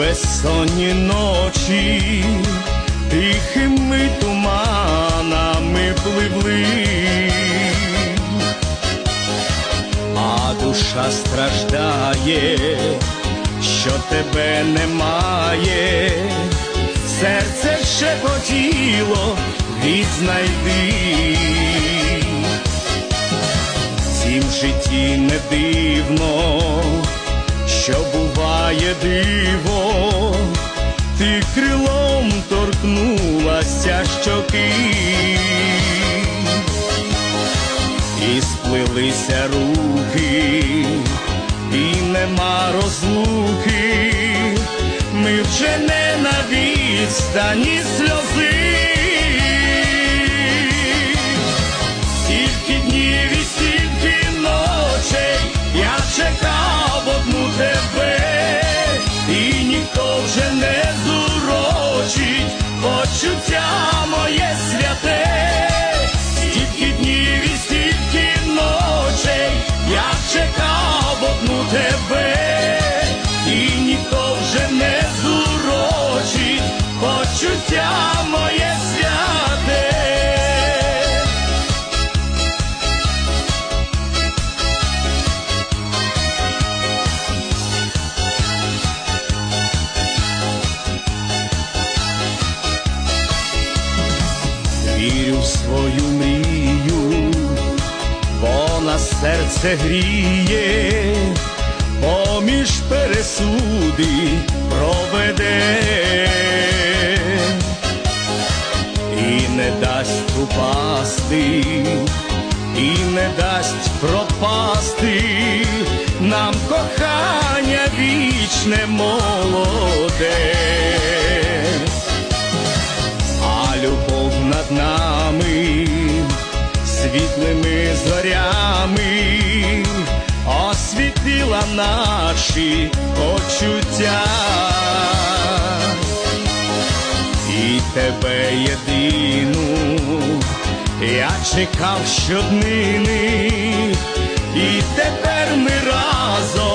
безсонні ночі, тихими туманами пливли, а душа страждає, що тебе немає, серце ще хотіло відзнайди. Житті не дивно, що буває диво, ти крилом торкнулася щоки, і сплилися руки, і нема розлуки, ми вже не на відстані сльози. Вірю в свою мрію, вона серце гріє, поміж пересуди проведе. І не дасть упасти, і не дасть пропасти нам кохання вічне молоде. А любов освітила наші почуття. І тебе єдину я чекав щоднини, і тепер ми разом